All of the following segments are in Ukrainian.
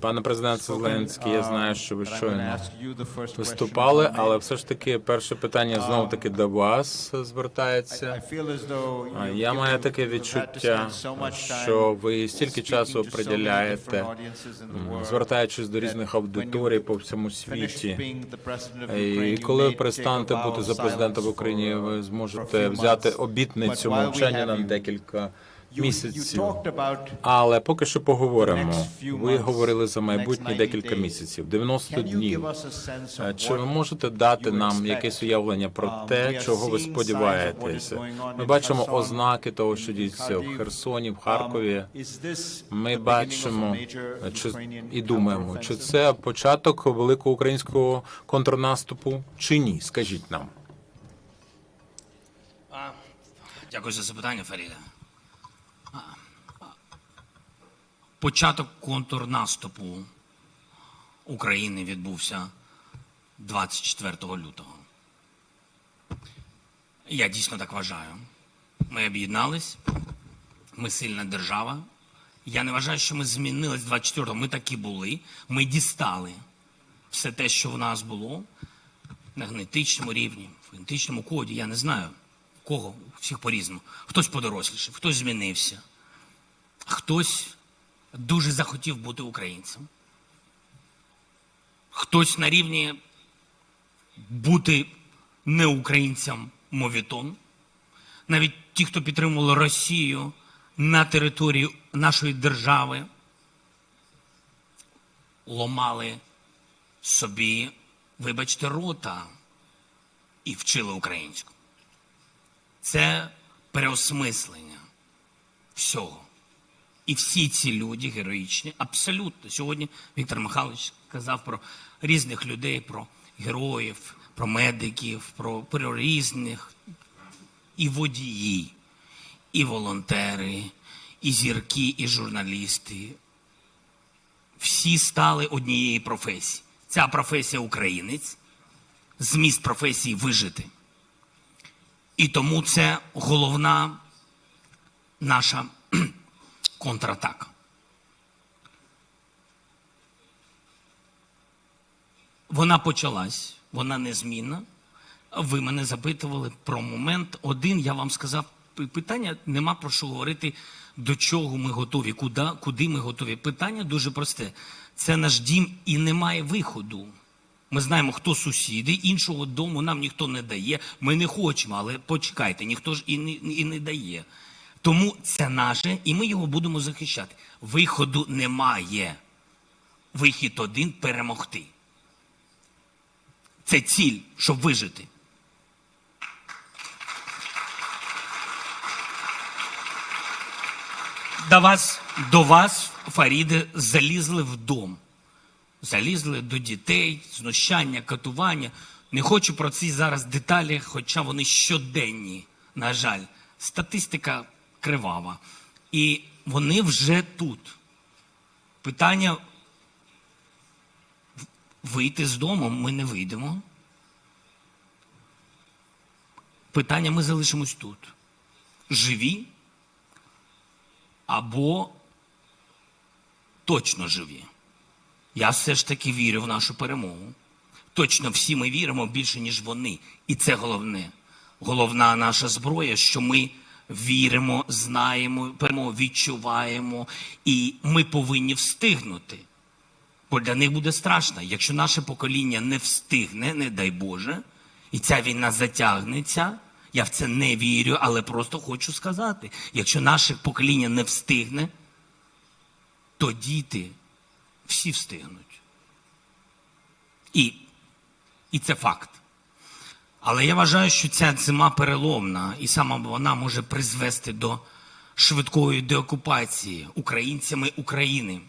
Пане президент Зеленський, я знаю, що ви щойно виступали, але все ж таки перше питання знову таки до вас звертається. Я маю таке відчуття, що ви стільки часу приділяєте, звертаючись до різних аудиторій по всьому світі. І коли ви перестанете бути за президента в Україні, ви зможете взяти обітницю мовчання на декілька місяців. Але поки що поговоримо. Ви говорили за майбутні декілька місяців, 90 Can you give днів. Е, Чи ви можете дати нам якесь уявлення про Um, те, чого ви сподіваєтеся? Ми бачимо ознаки того, що діється в Херсоні, в Um, Харкові. Ми of a бачимо, чи і думаємо, чи це початок великого українського контрнаступу, чи ні? Скажіть нам. Дякую за запитання, Фаріда. Початок контрнаступу України відбувся 24 лютого. Я дійсно так вважаю. Ми об'єднались, ми сильна держава. Я не вважаю, що ми змінились 24-го. Ми такі були. Ми дістали все те, що в нас було на генетичному рівні, в генетичному коді. Я не знаю, кого, всіх по-різному. Хтось подорослішав, хтось змінився, хтось дуже захотів бути українцем. Хтось на рівні бути не українцям мовітон. Навіть ті, хто підтримували Росію на території нашої держави, ломали собі, вибачте, рота і вчили українську. Це переосмислення всього. І всі ці люди героїчні, абсолютно. Сьогодні Віктор Михайлович казав про різних людей, про героїв, про медиків, про, про різних і водії, і волонтери, і зірки, і журналісти. Всі стали однієї професії. Ця професія українець, зміст професії вижити. І тому це головна наша контратака. Вона почалась, вона незмінна. Ви мене запитували про момент один. Я вам сказав, питання нема про що говорити, до чого ми готові, куди, куди ми готові. Питання дуже просте. Це наш дім і немає виходу. Ми знаємо, хто сусіди, іншого дому нам ніхто не дає. Ми не хочемо, але почекайте, ніхто ж і не, і не дає. Тому це наше, і ми його будемо захищати. Виходу немає. Вихід один перемогти. Це ціль, щоб вижити. До вас, до вас, Фаріде, залізли в дом. Залізли до дітей, знущання, катування. Не хочу про ці зараз деталі, хоча вони щоденні, на жаль. Статистика кривава. І вони вже тут. Питання вийти з дому ми не вийдемо. Питання ми залишимось тут. Живі або точно живі. Я все ж таки вірю в нашу перемогу. Точно всі ми віримо більше, ніж вони. І це головне. Головна наша зброя, що ми віримо, знаємо, перемогу відчуваємо, і ми повинні встигнути. Бо для них буде страшно. Якщо наше покоління не встигне, не дай Боже, і ця війна затягнеться, я в це не вірю, але просто хочу сказати: якщо наше покоління не встигне, то діти всі встигнуть. І, і це факт. Але я вважаю, що ця зима переломна, і саме вона може призвести до швидкої деокупації українцями України.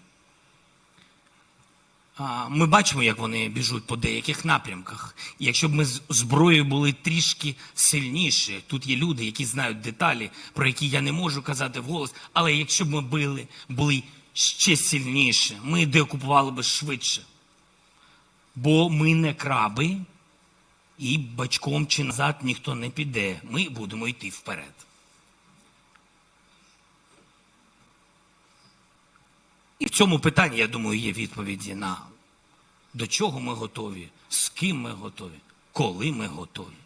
Ми бачимо, як вони біжуть по деяких напрямках. І якщо б ми з зброєю були трішки сильніші, тут є люди, які знають деталі, про які я не можу казати вголос, але якщо б ми були, були ще сильніші, ми деокупували б швидше. Бо ми не краби, і бачком чи назад ніхто не піде. Ми будемо йти вперед. І в цьому питанні, я думаю, є відповіді на до чого ми готові, з ким ми готові, коли ми готові.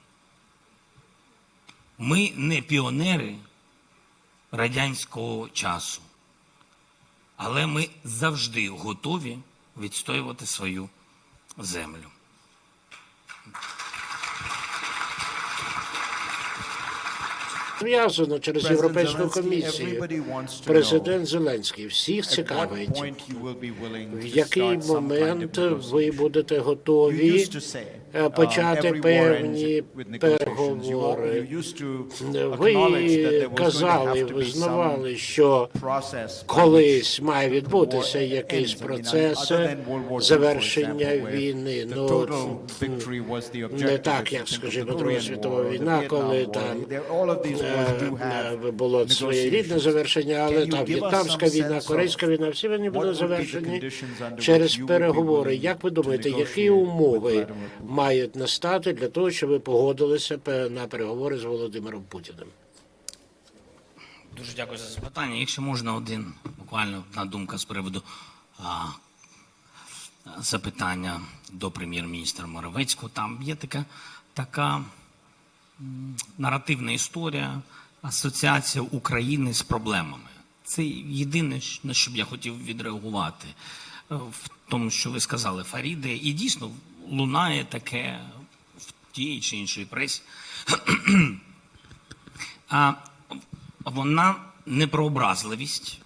Ми не піонери радянського часу, але ми завжди готові відстоювати свою землю. Зв'язано через Європейську комісію. Президент Зеленський всіх цікавить, в який момент ви будете готові е, um, почати певні переговори. Ви казали, визнавали, що колись має відбутися якийсь процес завершення війни. Ну, не так, як, скажімо, Друга світова війна, коли там е, було своєрідне завершення, але там в'єтнамська війна, корейська війна, всі вони були завершені через переговори. Як ви думаєте, які умови? Мають настати для того, щоб ви погодилися на переговори з Володимиром Путіним? Дуже дякую за запитання. Якщо можна, один буквально одна думка з приводу а, запитання до прем'єр-міністра Моровецького. Там є така, така наративна історія, асоціація України з проблемами. Це єдине, на що б я хотів відреагувати е, в тому, що ви сказали, Фаріде, і дійсно лунає таке в тій чи іншій пресі. А вона не про образливість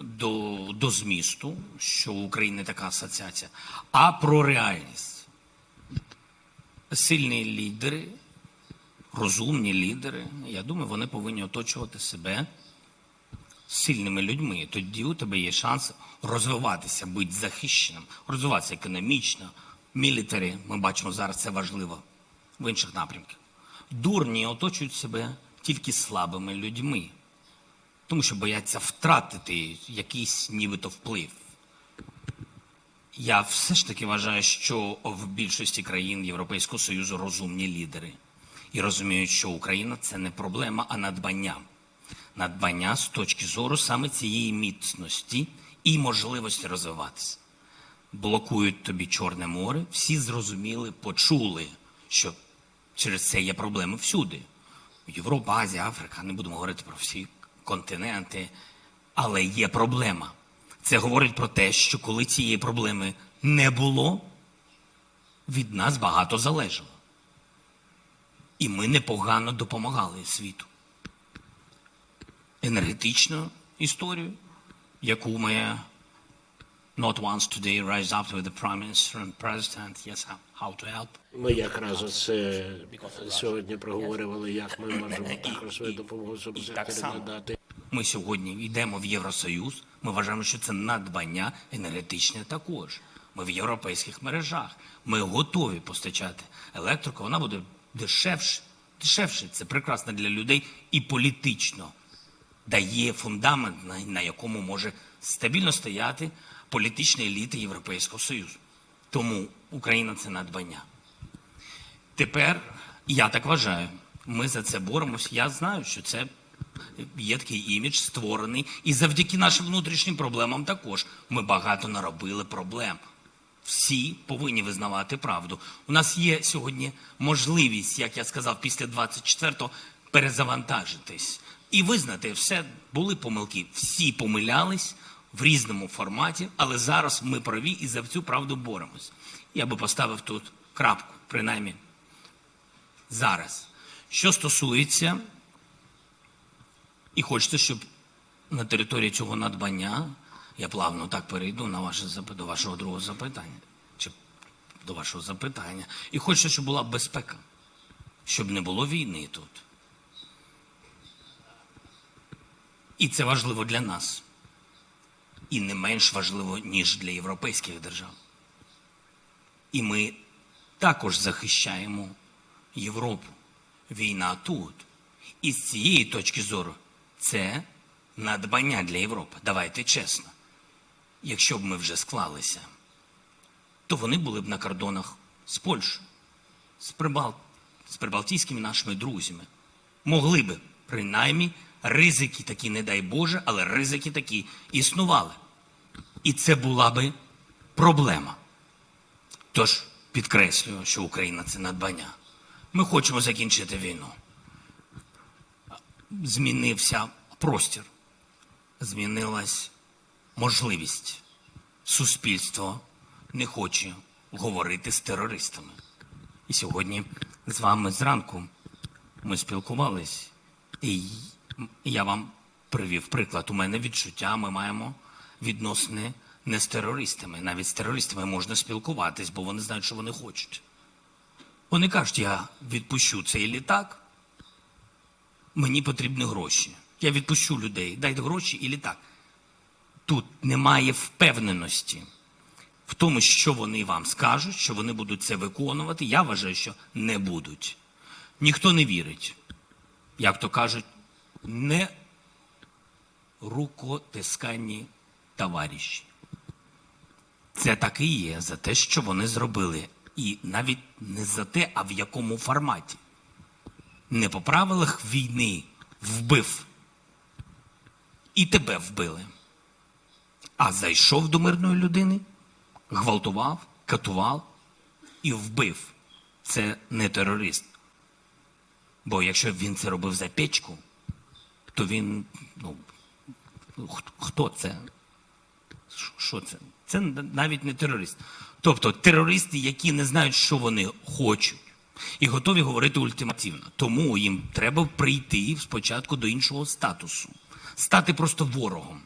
до, до змісту, що у України така асоціація, а про реальність. Сильні лідери, розумні лідери, я думаю, вони повинні оточувати себе сильними людьми. Тоді у тебе є шанс розвиватися, бути захищеним, розвиватися економічно, мілітарі. Ми бачимо зараз це важливо в інших напрямках. Дурні оточують себе тільки слабими людьми, тому що бояться втратити якийсь нібито вплив. Я все ж таки вважаю, що в більшості країн Європейського Союзу розумні лідери і розуміють, що Україна це не проблема, а надбання. Надбання з точки зору саме цієї міцності і можливості розвиватися. Блокують тобі Чорне море, всі зрозуміли, почули, що через це є проблеми всюди. Європа, Азія, Африка, не будемо говорити про всі континенти, але є проблема. Це говорить про те, що коли цієї проблеми не було, від нас багато залежало. І ми непогано допомагали світу. Енергетичну історію, яку ми not once today rise up with the Prime Minister and President, yes, how- to help. Ми якраз це сьогодні проговорювали, як ми можемо також свою допомогу надати. Ми сьогодні йдемо в Євросоюз. Ми вважаємо, що це надбання енергетичне також. Ми в європейських мережах. Ми готові постачати електрику. Вона буде дешевше. Дешевше це прекрасно для людей і політично дає фундамент, на якому може стабільно стояти політична еліта Європейського Союзу. Тому Україна це надбання. Тепер я так вважаю. Ми за це боремось. Я знаю, що це є такий імідж створений, і завдяки нашим внутрішнім проблемам також ми багато наробили проблем. Всі повинні визнавати правду. У нас є сьогодні можливість, як я сказав, після 24-го перезавантажитись і визнати, все були помилки. Всі помилялись в різному форматі, але зараз ми праві і за цю правду боремось. Я би поставив тут крапку, принаймні зараз. Що стосується, і хочете, щоб на території цього надбання, я плавно так перейду на ваше до вашого другого запитання, чи до вашого запитання, і хочете, щоб була безпека, щоб не було війни тут. І це важливо для нас. І не менш важливо, ніж для європейських держав. І ми також захищаємо Європу. Війна тут. І з цієї точки зору це надбання для Європи. Давайте чесно. Якщо б ми вже склалися, то вони були б на кордонах з Польщею, з, Прибал... з прибалтійськими нашими друзями. Могли би, принаймні, ризики такі, не дай Боже, але ризики такі існували. І це була би проблема. Тож підкреслюю, що Україна це надбання. Ми хочемо закінчити війну. Змінився простір, змінилась можливість. Суспільство не хоче говорити з терористами. І сьогодні з вами зранку ми спілкувались, я вам привів приклад. У мене відчуття, ми маємо відносини не з терористами. Навіть з терористами можна спілкуватись, бо вони знають, що вони хочуть. Вони кажуть, я відпущу цей літак, мені потрібні гроші. Я відпущу людей, дайте гроші і літак. Тут немає впевненості в тому, що вони вам скажуть, що вони будуть це виконувати. Я вважаю, що не будуть. Ніхто не вірить. Як то кажуть, не рукотисканні товариші. Це так і є за те, що вони зробили. І навіть не за те, а в якому форматі. Не по правилах війни вбив. І тебе вбили. А зайшов до мирної людини, гвалтував, катував і вбив. Це не терорист. Бо якщо він це робив за печку, то він. Ну, хто це? Що це? Це навіть не терорист. Тобто терористи, які не знають, що вони хочуть, і готові говорити ультимативно. Тому їм треба прийти спочатку до іншого статусу, стати просто ворогом,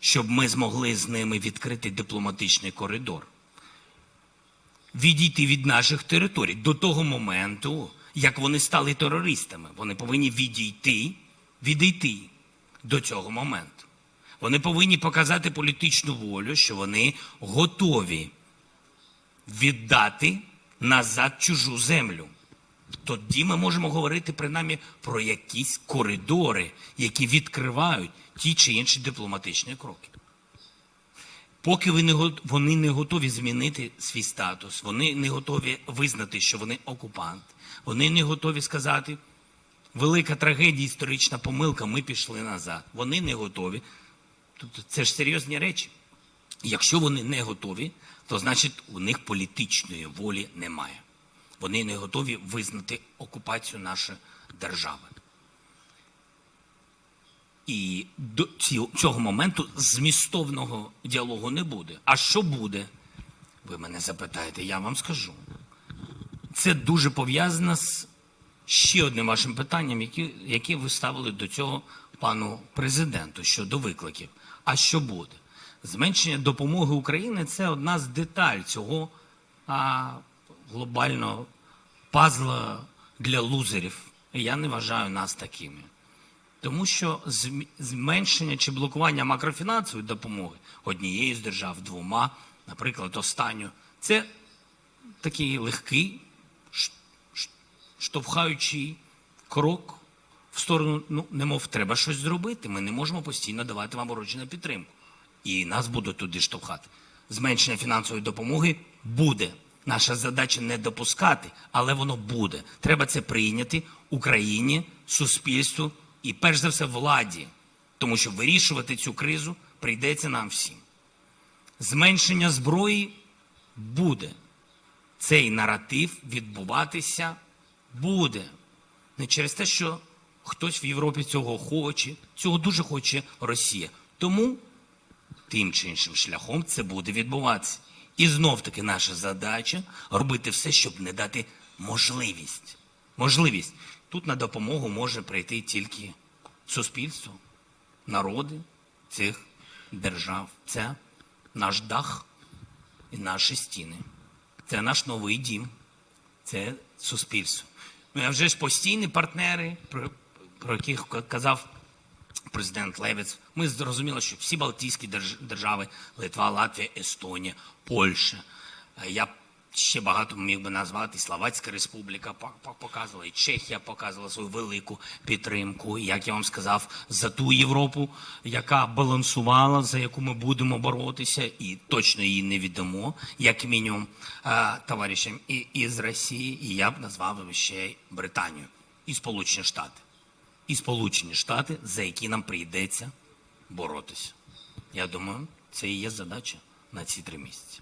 щоб ми змогли з ними відкрити дипломатичний коридор відійти від наших територій до того моменту, як вони стали терористами. Вони повинні відійти, відійти до цього моменту. Вони повинні показати політичну волю, що вони готові віддати назад чужу землю. Тоді ми можемо говорити принаймні про якісь коридори, які відкривають ті чи інші дипломатичні кроки. Поки вони не готові змінити свій статус, вони не готові визнати, що вони окупант, вони не готові сказати, велика трагедія, історична помилка, ми пішли назад. Вони не готові. Тобто це ж серйозні речі. Якщо вони не готові, то значить у них політичної волі немає. Вони не готові визнати окупацію нашої держави. І до цього моменту змістовного діалогу не буде. А що буде? Ви мене запитаєте, я вам скажу. Це дуже пов'язано з ще одним вашим питанням, яке, яке ви ставили до цього пану президенту щодо викликів. А що буде? Зменшення допомоги Україні це одна з деталь цього а, глобального пазла для лузерів. Я не вважаю нас такими. Тому що зменшення чи блокування макрофінансової допомоги однією з держав двома, наприклад, останню, це такий легкий, ш- штовхаючий крок в сторону, ну, немов треба щось зробити. Ми не можемо постійно давати вам урочену підтримку. І нас будуть туди штовхати. Зменшення фінансової допомоги буде. Наша задача не допускати, але воно буде. Треба це прийняти Україні, суспільству і, перш за все, владі. Тому що вирішувати цю кризу прийдеться нам всім. Зменшення зброї буде. Цей наратив відбуватися буде. Не через те, що хтось в Європі цього хоче, цього дуже хоче Росія. Тому тим чи іншим шляхом це буде відбуватися. І знов таки наша задача робити все, щоб не дати можливість. Можливість. Тут на допомогу може прийти тільки суспільство, народи цих держав. Це наш дах і наші стіни. Це наш новий дім, це суспільство. А вже ж постійні партнери, про, яких казав президент Левець. Ми зрозуміли, що всі Балтійські держ- держави, Литва, Латвія, Естонія, Польща. Е, Я ще багато міг би назвати. Словацька республіка по- по- показувала, і Чехія показувала свою велику підтримку. Як я вам сказав, за ту Європу, яка балансувала, за яку ми будемо боротися, і точно її не віддамо, як мінімум, е, товаришам і- із Росії, і я б назвав ще Британію і Сполучені Штати і Сполучені Штати, за які нам прийдеться боротися. Я думаю, Це і є задача на ці три місяці.